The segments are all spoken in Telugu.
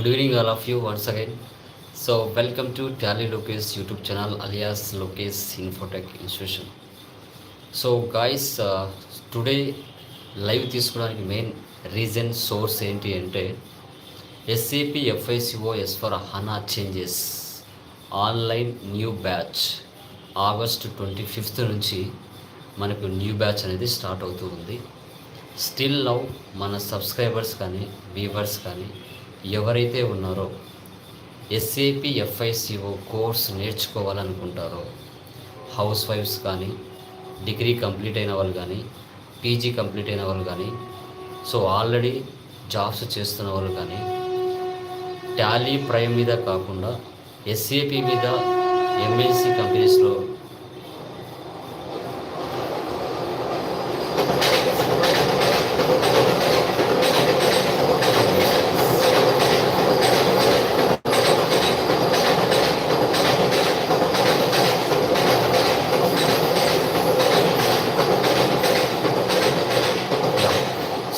Good evening all of you once again so welcome to Tally Lokesh YouTube channel alias Lokesh Infotech institution so guys today live తీసుకోవడానికి మెయిన్ రీజన్ సోర్స్ ఏంటి అంటే SAP FICO S for HANA changes online new batch August twenty fifth నుంచి మనకు న్యూ బ్యాచ్ అనేది స్టార్ట్ అవుతూ ఉంది. స్టిల్ నౌ మన సబ్స్క్రైబర్స్ కానీ వ్యూవర్స్ కానీ ఎవరైతే ఉన్నారో ఎస్ఏపి ఎఫ్ఐసిఓ కోర్స్ నేర్చుకోవాలనుకుంటారో హౌస్ వైఫ్స్ కానీ డిగ్రీ కంప్లీట్ అయిన వాళ్ళు కానీ పీజీ కంప్లీట్ అయిన వాళ్ళు కానీ సో ఆల్రెడీ జాబ్స్ చేస్తున్న వాళ్ళు కానీ టాలీ ప్రైమ్ మీద కాకుండా ఎస్ఏపి మీద ఎంఎన్సి కంపెనీస్లో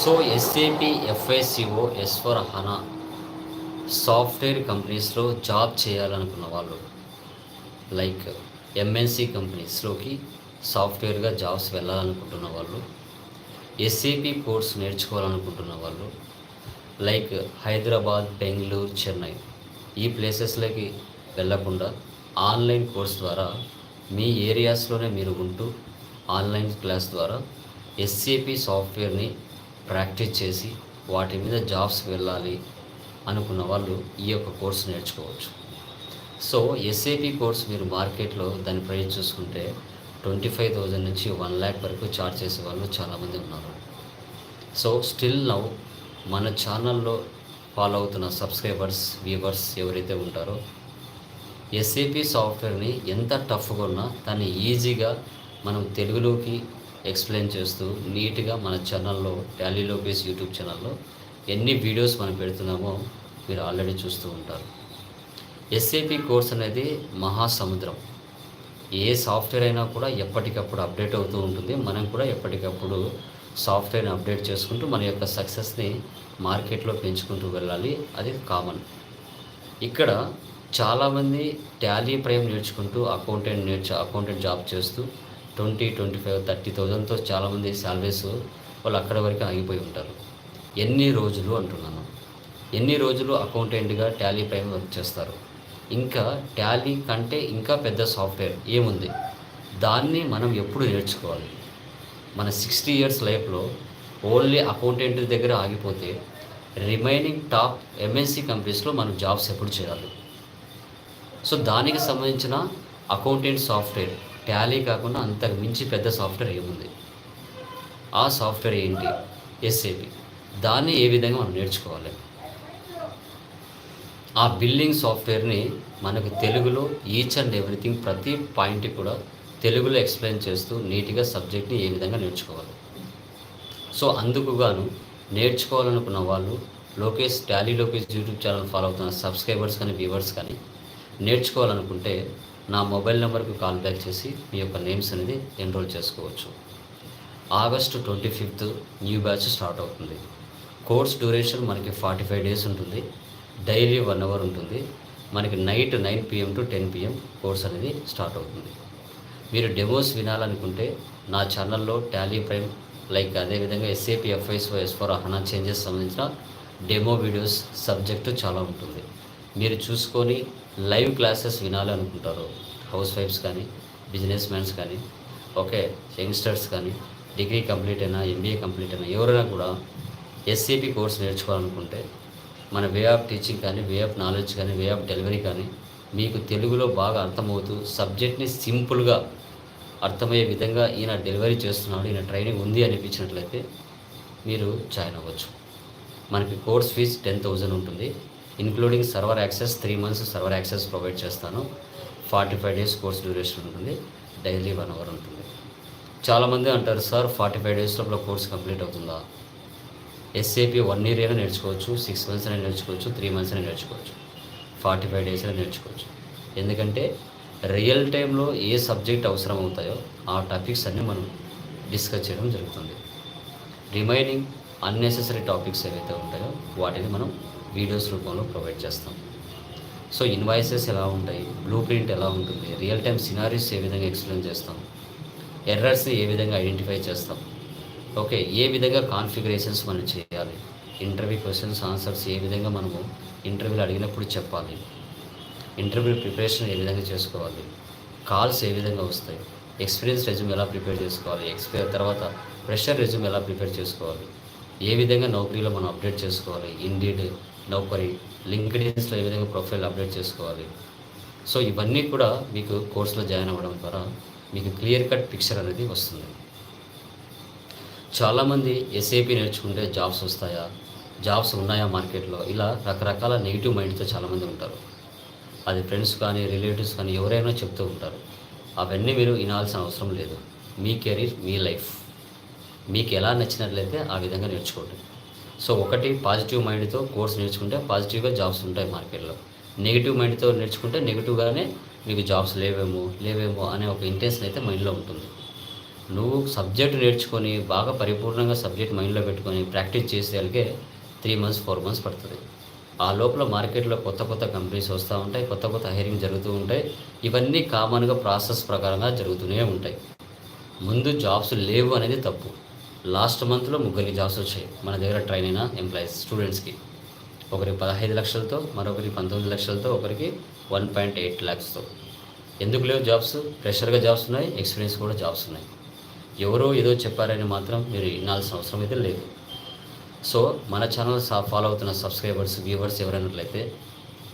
so SAP FICO S four HANA software కంపెనీస్లో జాబ్ చేయాలనుకున్న వాళ్ళు. లైక్ ఎంఎన్సి కంపెనీస్లోకి సాఫ్ట్వేర్గా జాబ్స్ వెళ్ళాలనుకుంటున్న వాళ్ళు ఎస్ఏపి కోర్స్ నేర్చుకోవాలనుకుంటున్న వాళ్ళు లైక్ హైదరాబాద్ బెంగళూరు చెన్నై ఈ ప్లేసెస్లోకి వెళ్ళకుండా ఆన్లైన్ కోర్స్ ద్వారా మీ ఏరియాస్లోనే మీరు ఉంటూ ఆన్లైన్ క్లాస్ ద్వారా ఎస్ఏపి సాఫ్ట్వేర్ని ప్రాక్టీస్ చేసి వాటి మీద జాబ్స్ వెళ్ళాలి అనుకున్న వాళ్ళు ఈ యొక్క కోర్స్ నేర్చుకోవచ్చు. సో ఎస్ఏపి కోర్స్ మీరు మార్కెట్లో దాని ప్రైస్ చూసుకుంటే ట్వంటీ ఫైవ్ థౌజండ్ నుంచి వన్ ల్యాక్ వరకు చార్జ్ చేసే వాళ్ళు చాలామంది ఉన్నారు. సో స్టిల్ నౌ మన ఛానల్లో ఫాలో అవుతున్న సబ్స్క్రైబర్స్ వ్యూవర్స్ ఎవరైతే ఉంటారో ఎస్ఏపి సాఫ్ట్వేర్ని ఎంత టఫ్గా ఉన్నా దాన్ని ఈజీగా మనం తెలుగులోకి ఎక్స్ప్లెయిన్ చేస్తూ నీట్గా మన ఛానల్లో టాలీ లోపేస్ యూట్యూబ్ ఛానల్లో ఎన్ని వీడియోస్ మనం పెడుతున్నామో మీరు ఆల్రెడీ చూస్తూ ఉంటారు. ఎస్ఏపి కోర్స్ అనేది మహాసముద్రం. ఏ సాఫ్ట్వేర్ అయినా కూడా ఎప్పటికప్పుడు అప్డేట్ అవుతూ ఉంటుంది. మనం కూడా ఎప్పటికప్పుడు సాఫ్ట్వేర్ని అప్డేట్ చేసుకుంటూ మన యొక్క సక్సెస్ని మార్కెట్లో పెంచుకుంటూ వెళ్ళాలి. అది కామన్. ఇక్కడ చాలామంది టాలీ ప్రైమ్ నేర్చుకుంటూ అకౌంటెంట్ నేర్చు అకౌంటెంట్ జాబ్ చేస్తూ ట్వంటీ ట్వంటీ ఫైవ్ థర్టీ థౌజండ్తో చాలామంది శాలరీస్ వాళ్ళు అక్కడ వరకు ఆగిపోయి ఉంటారు. ఎన్ని రోజులు అంటున్నాను. ఎన్ని రోజులు అకౌంటెంట్గా టాలీ ప్రైమ్ వర్క్ చేస్తారు. ఇంకా టాలీ కంటే ఇంకా పెద్ద సాఫ్ట్వేర్ ఏముంది? దాన్ని మనం ఎప్పుడు నేర్చుకోవాలి? మన సిక్స్టీ ఇయర్స్ లైఫ్లో ఓన్లీ అకౌంటెంట్ దగ్గర ఆగిపోతే రిమైనింగ్ టాప్ ఎంఎన్సీ కంపెనీస్లో మనం జాబ్స్ ఎప్పుడు చేయాలి? సో దానికి సంబంధించిన అకౌంటెంట్ సాఫ్ట్వేర్ టాలీ కాకుండా అంతకు మించి పెద్ద సాఫ్ట్వేర్ ఏముంది? ఆ సాఫ్ట్వేర్ ఏంటి? ఎస్ఏపి దాన్ని ఏ విధంగా మనం నేర్చుకోవాలి? ఆ బిల్డింగ్ సాఫ్ట్వేర్ని మనకు తెలుగులో ఈచ్ అండ్ ఎవ్రీథింగ్ ప్రతి పాయింట్ కూడా తెలుగులో ఎక్స్ప్లెయిన్ చేస్తూ నీట్గా సబ్జెక్ట్ని ఏ విధంగా నేర్చుకోవాలి? సో అందుకు గాను నేర్చుకోవాలనుకున్న వాళ్ళు Lokesh Tally Lokesh YouTube channel follow అవుతున్న సబ్స్క్రైబర్స్ కానీ వ్యూవర్స్ కానీ నేర్చుకోవాలనుకుంటే నా మొబైల్ నెంబర్కి కాల్ బ్యాక్ చేసి మీ యొక్క నేమ్స్ అనేది ఎన్రోల్ చేసుకోవచ్చు. August twenty fifth new batch start అవుతుంది. కోర్స్ డ్యూరేషన్ మనకి ఫార్టీ ఫైవ్ డేస్ ఉంటుంది. డైలీ వన్ అవర్ ఉంటుంది. మనకి night nine PM to ten PM course అనేది స్టార్ట్ అవుతుంది. మీరు డెమోస్ వినాలనుకుంటే నా ఛానల్లో టాలీ ప్రైమ్ లైక్ అదేవిధంగా SAP FICO S for HANA changes సంబంధించిన డెమో వీడియోస్ సబ్జెక్టు చాలా ఉంటుంది. మీరు చూసుకొని లైవ్ క్లాసెస్ వినాలనుకుంటారు. హౌస్ వైఫ్స్ కానీ బిజినెస్ మ్యాన్స్ కానీ ఓకే యంగ్స్టర్స్ కానీ డిగ్రీ కంప్లీట్ అయినా ఎంబీఏ కంప్లీట్ అయినా ఎవరైనా కూడా ఎస్ఏపి కోర్స్ నేర్చుకోవాలనుకుంటే మన వే ఆఫ్ టీచింగ్ కానీ వే ఆఫ్ నాలెడ్జ్ కానీ వే ఆఫ్ డెలివరీ కానీ మీకు తెలుగులో బాగా అర్థమవుతూ సబ్జెక్ట్ని సింపుల్గా అర్థమయ్యే విధంగా ఈయన డెలివరీ చేస్తున్నాడు ఈయన ట్రైనింగ్ ఉంది అనిపించినట్లయితే మీరు జాయిన్ అవ్వచ్చు. మనకి కోర్స్ ఫీజ్ టెన్ థౌజండ్ ఉంటుంది. Including server access three months server access provide చేస్తాను. Forty five days course duration ఉంటుంది. డైలీ వన్ అవర్ ఉంటుంది. చాలామంది అంటారు సార్ ఫార్టీ ఫైవ్ డేస్ లోపల కోర్స్ కంప్లీట్ అవుతుందా? ఎస్ఏపి వన్ ఇయర్ అయినా నేర్చుకోవచ్చు సిక్స్ మంత్స్ అయినా నేర్చుకోవచ్చు త్రీ మంత్స్ అయినా నేర్చుకోవచ్చు. ఫార్టీ ఫైవ్ డేస్ అయినా నేర్చుకోవచ్చు. ఎందుకంటే రియల్ టైంలో ఏ సబ్జెక్ట్ అవసరం అవుతాయో ఆ టాపిక్స్ అన్నీ మనం డిస్కస్ చేయడం జరుగుతుంది. రిమైనింగ్ అన్నెసెసరీ టాపిక్స్ ఏవైతే ఉంటాయో వాటిని మనం వీడియోస్ రూపంలో ప్రొవైడ్ చేస్తాం. సో ఇన్వాయిసెస్ ఎలా ఉంటాయి? బ్లూ ప్రింట్ ఎలా ఉంటుంది? రియల్ టైమ్ సినారీస్ ఏ విధంగా ఎక్స్ప్లెయిన్ చేస్తాం? ఎర్రర్స్ని ఏ విధంగా ఐడెంటిఫై చేస్తాం? ఓకే ఏ విధంగా కాన్ఫిగరేషన్స్ మనం చేయాలి? ఇంటర్వ్యూ క్వశ్చన్స్ ఆన్సర్స్ ఏ విధంగా మనము ఇంటర్వ్యూలో అడిగినప్పుడు చెప్పాలి? ఇంటర్వ్యూ ప్రిపరేషన్ ఏ విధంగా చేసుకోవాలి? కాల్స్ ఏ విధంగా వస్తాయి? ఎక్స్పీరియన్స్ రెజ్యూమ్ ఎలా ప్రిపేర్ చేసుకోవాలి? ఎక్స్పీరియర్ తర్వాత ప్రెషర్ రెజ్యూమ్ ఎలా ప్రిపేర్ చేసుకోవాలి? ఏ విధంగా నౌకరీలో మనం అప్డేట్ చేసుకోవాలి? ఇండీడ్ నౌకరి లింక్డ్ఇన్స్లో ఏ విధంగా ప్రొఫైల్ అప్డేట్ చేసుకోవాలి? సో ఇవన్నీ కూడా మీకు కోర్సులో జాయిన్ అవ్వడం ద్వారా మీకు క్లియర్ కట్ పిక్చర్ అనేది వస్తుంది. చాలామంది ఎస్ఏపి నేర్చుకుంటే జాబ్స్ వస్తాయా? జాబ్స్ ఉన్నాయా మార్కెట్లో ఇలా రకరకాల నెగిటివ్ మైండ్తో చాలామంది ఉంటారు. అది ఫ్రెండ్స్ కానీ రిలేటివ్స్ కానీ ఎవరైనా చెప్తూ ఉంటారు. అవన్నీ మీరు వినాల్సిన అవసరం లేదు. మీ కెరీర్ మీ లైఫ్ మీకు ఎలా నచ్చినట్లయితే ఆ విధంగా నేర్చుకోండి. సో ఒకటి పాజిటివ్ మైండ్తో కోర్స్ నేర్చుకుంటే పాజిటివ్గా జాబ్స్ ఉంటాయి మార్కెట్లో. నెగిటివ్ మైండ్తో నేర్చుకుంటే నెగిటివ్గానే మీకు జాబ్స్ లేవేమో లేవేమో అనే ఒక ఇంటెన్షన్ అయితే మైండ్లో ఉంటుంది. నువ్వు సబ్జెక్ట్ నేర్చుకొని బాగా పరిపూర్ణంగా సబ్జెక్ట్ మైండ్లో పెట్టుకొని ప్రాక్టీస్ చేసేయాలికే త్రీ మంత్స్ ఫోర్ మంత్స్ పడుతుంది. ఆ లోపల మార్కెట్లో కొత్త కొత్త కంపెనీస్ వస్తూ ఉంటాయి కొత్త కొత్త హైరింగ్ జరుగుతూ ఉంటాయి. ఇవన్నీ కామన్గా ప్రాసెస్ ప్రకారంగా జరుగుతూనే ఉంటాయి. ముందు జాబ్స్ లేవు అనేది తప్పు. లాస్ట్ మంత్లో ముగ్గురికి జాబ్స్ వచ్చాయి. మన దగ్గర ట్రైన్ అయిన ఎంప్లాయీస్ స్టూడెంట్స్కి. ఒకరికి పదహైదు లక్షలతో మరొకరికి పంతొమ్మిది లక్షలతో ఒకరికి వన్ పాయింట్ ఎయిట్ ల్యాక్స్తో. ఎందుకు లేవు జాబ్స్? ప్రెషర్గా జాబ్స్ ఉన్నాయి ఎక్స్పీరియన్స్ కూడా జాబ్స్ ఉన్నాయి. ఎవరో ఏదో చెప్పారని మాత్రం మీరు వినాల్సిన అవసరం అయితే లేదు. సో మన ఛానల్ ఫాలో అవుతున్న సబ్స్క్రైబర్స్ వ్యూవర్స్ ఎవరైనట్లయితే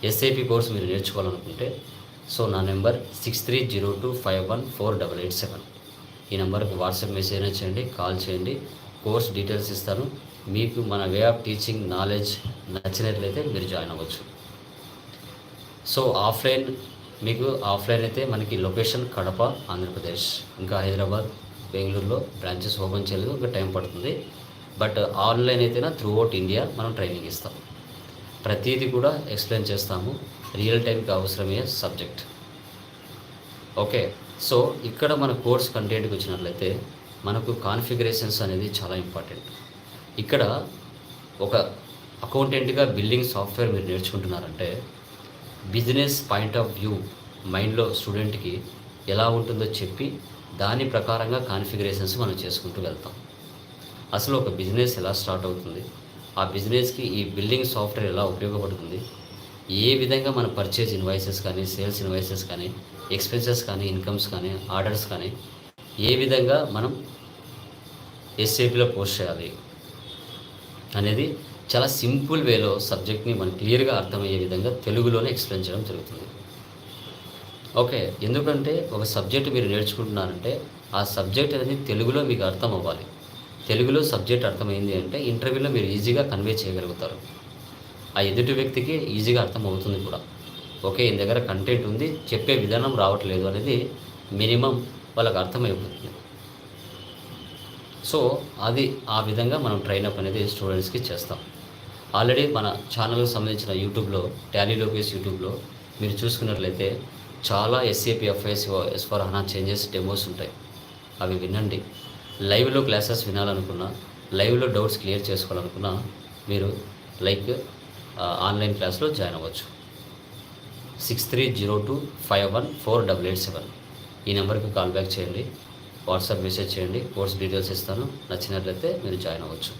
ఎస్ఏపి కోర్స్ మీరు నేర్చుకోవాలనుకుంటే సో నా number six three zero two five one four double eight seven. ఈ నెంబర్కి వాట్సాప్ మెసేజ్ అయినా చేయండి కాల్ చేయండి. కోర్స్ డీటెయిల్స్ ఇస్తాను. మీకు మన వే ఆఫ్ టీచింగ్ నాలెడ్జ్ నచ్చినట్లయితే మీరు జాయిన్ అవ్వచ్చు. సో ఆఫ్లైన్ మీకు ఆఫ్లైన్ అయితే మనకి లొకేషన్ కడప ఆంధ్రప్రదేశ్ ఇంకా హైదరాబాద్ బెంగళూరులో బ్రాంచెస్ ఓపెన్ చేయలేదు ఇంకా టైం పడుతుంది. బట్ ఆన్లైన్ అయితేనా త్రూ అవుట్ ఇండియా మనం ట్రైనింగ్ ఇస్తాం. ప్రతిదీ కూడా ఎక్స్ప్లెయిన్ చేస్తాము. రియల్ టైంకి అవసరమయ్యే సబ్జెక్ట్. ఓకే. సో ఇక్కడ మన కోర్స్ కంటెంట్కి వచ్చినట్లయితే మనకు కాన్ఫిగరేషన్స్ అనేది చాలా ఇంపార్టెంట్. ఇక్కడ ఒక అకౌంటెంట్గా బిల్డింగ్ సాఫ్ట్వేర్ మీరు నేర్చుకుంటున్నారంటే బిజినెస్ పాయింట్ ఆఫ్ వ్యూ మైండ్లో స్టూడెంట్కి ఎలా ఉంటుందో చెప్పి దాని ప్రకారంగా కాన్ఫిగరేషన్స్ మనం చేసుకుంటూ వెళ్తాం. అసలు ఒక బిజినెస్ ఎలా స్టార్ట్ అవుతుంది? ఆ బిజినెస్కి ఈ బిల్డింగ్ సాఫ్ట్వేర్ ఎలా ఉపయోగపడుతుంది? ఏ విధంగా మన పర్చేజ్ ఇన్వాయిసెస్ కానీ సేల్స్ ఇన్వాయిసెస్ కానీ ఎక్స్పెన్సెస్ కానీ ఇన్కమ్స్ కానీ ఆర్డర్స్ కానీ ఏ విధంగా మనం ఎస్ఏపిలో పోస్ట్ చేయాలి అనేది చాలా సింపుల్ వేలో సబ్జెక్ట్ని మనం క్లియర్గా అర్థమయ్యే విధంగా తెలుగులోనే ఎక్స్ప్లెయిన్ చేయడం జరుగుతుంది. ఓకే ఎందుకంటే ఒక సబ్జెక్ట్ మీరు నేర్చుకుంటున్నారంటే ఆ సబ్జెక్ట్ అనేది తెలుగులో మీకు అర్థం అవ్వాలి తెలుగులో సబ్జెక్ట్ అర్థమైంది అంటే ఇంటర్వ్యూలో మీరు ఈజీగా కన్వే చేయగలుగుతారు. ఆ ఎదుటి వ్యక్తికి ఈజీగా అర్థం అవుతుంది కూడా. ఓకే ఈయన దగ్గర కంటెంట్ ఉంది చెప్పే విధానం రావట్లేదు అనేది మినిమం వాళ్ళకి అర్థమైపోతుంది. సో అది ఆ విధంగా మనం ట్రైనప్ అనేది స్టూడెంట్స్కి చేస్తాం. ఆల్రెడీ మన ఛానల్కి సంబంధించిన యూట్యూబ్లో టాలీ లోకేష్ యూట్యూబ్లో మీరు చూసుకున్నట్లయితే చాలా SAP FIS S for HANA changes demos ఉంటాయి. అవి వినండి. లైవ్లో క్లాసెస్ వినాలనుకున్నా లైవ్లో డౌట్స్ క్లియర్ చేసుకోవాలనుకున్నా మీరు లైక్ ఆన్లైన్ క్లాస్లో జాయిన్ అవ్వచ్చు. Six three zero two five one four double eight seven ఈ నెంబర్కి కాల్ బ్యాక్ చేయండి. వాట్సాప్ మెసేజ్ చేయండి. కోర్స్ డీటెయిల్స్ ఇస్తాను. నచ్చినట్లయితే మీరు జాయిన్ అవ్వచ్చు.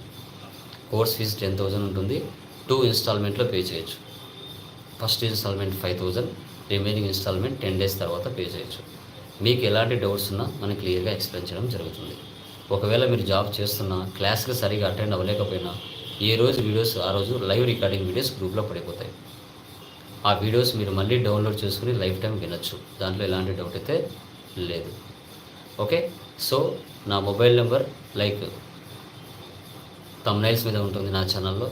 కోర్స్ ఫీజు టెన్ థౌజండ్ ఉంటుంది. టూ ఇన్స్టాల్మెంట్లో పే చేయొచ్చు. First instalment five thousand remaining instalment ten days తర్వాత పే చేయొచ్చు. మీకు ఎలాంటి డౌట్స్ ఉన్నా మనం క్లియర్గా ఎక్స్ప్లెయిన్ చేయడం జరుగుతుంది. ఒకవేళ మీరు జాబ్ చేస్తున్నా క్లాస్కి సరిగా అటెండ్ అవ్వలేకపోయినా ఏ రోజు వీడియోస్ ఆ రోజు లైవ్ రికార్డింగ్ వీడియోస్ గ్రూప్లో పడిపోతాయి. ఆ వీడియోస్ మీరు మళ్ళీ డౌన్లోడ్ చేసుకుని లైఫ్ టైం వినొచ్చు. దాంట్లో ఎలాంటి డౌట్ అయితే లేదు. ఓకే? సో నా మొబైల్ నెంబర్ లైక్ తమ్నైల్స్ మీద ఉంటుంది నా ఛానల్లో.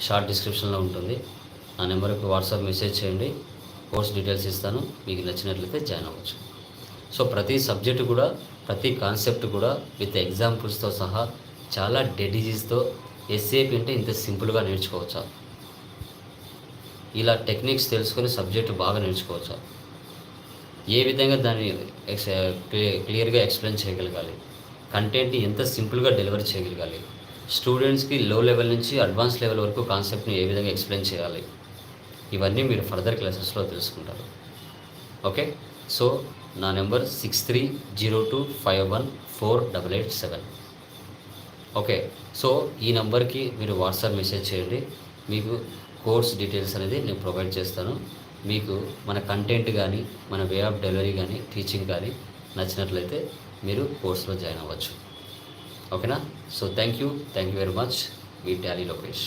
షార్ట్ డిస్క్రిప్షన్లో ఉంటుంది. ఆ నెంబర్కి వాట్సాప్ మెసేజ్ చేయండి. కోర్స్ డీటెయిల్స్ ఇస్తాను. మీకు నచ్చినట్లయితే జాయిన్ అవ్వచ్చు. సో ప్రతి సబ్జెక్టు కూడా ప్రతి కాన్సెప్ట్ కూడా విత్ ఎగ్జాంపుల్స్తో సహా చాలా డెడిజీస్తో ఎస్ఏపి అంటే ఇంత సింపుల్గా నేర్చుకోవచ్చా? ఇలా టెక్నిక్స్ తెలుసుకొని సబ్జెక్టు బాగా నేర్చుకోవచ్చు ఏ విధంగా దాన్ని ఎక్స్ క్లియర్గా ఎక్స్ప్లెయిన్ చేయగలగాలి? కంటెంట్ ఎంత సింపుల్గా డెలివరీ చేయగలగాలి? స్టూడెంట్స్కి లో లెవెల్ నుంచి అడ్వాన్స్ లెవెల్ వరకు కాన్సెప్ట్ని ఏ విధంగా ఎక్స్ప్లెయిన్ చేయాలి? ఇవన్నీ మీరు ఫర్దర్ క్లాసెస్లో తెలుసుకుంటారు. ఓకే? సో నా number six three zero two five one four double eight seven okay? So ఈ నెంబర్కి మీరు వాట్సాప్ మెసేజ్ చేయండి. మీకు కోర్స్ డీటెయిల్స్ అనేది నేను ప్రొవైడ్ చేస్తాను. మీకు మన కంటెంట్ కానీ మన వే ఆఫ్ డెలివరీ కానీ టీచింగ్ కానీ నచ్చినట్లయితే మీరు కోర్స్లో జాయిన్ అవ్వచ్చు. ఓకేనా? So thank you thank you very much. Me Tally Lokesh.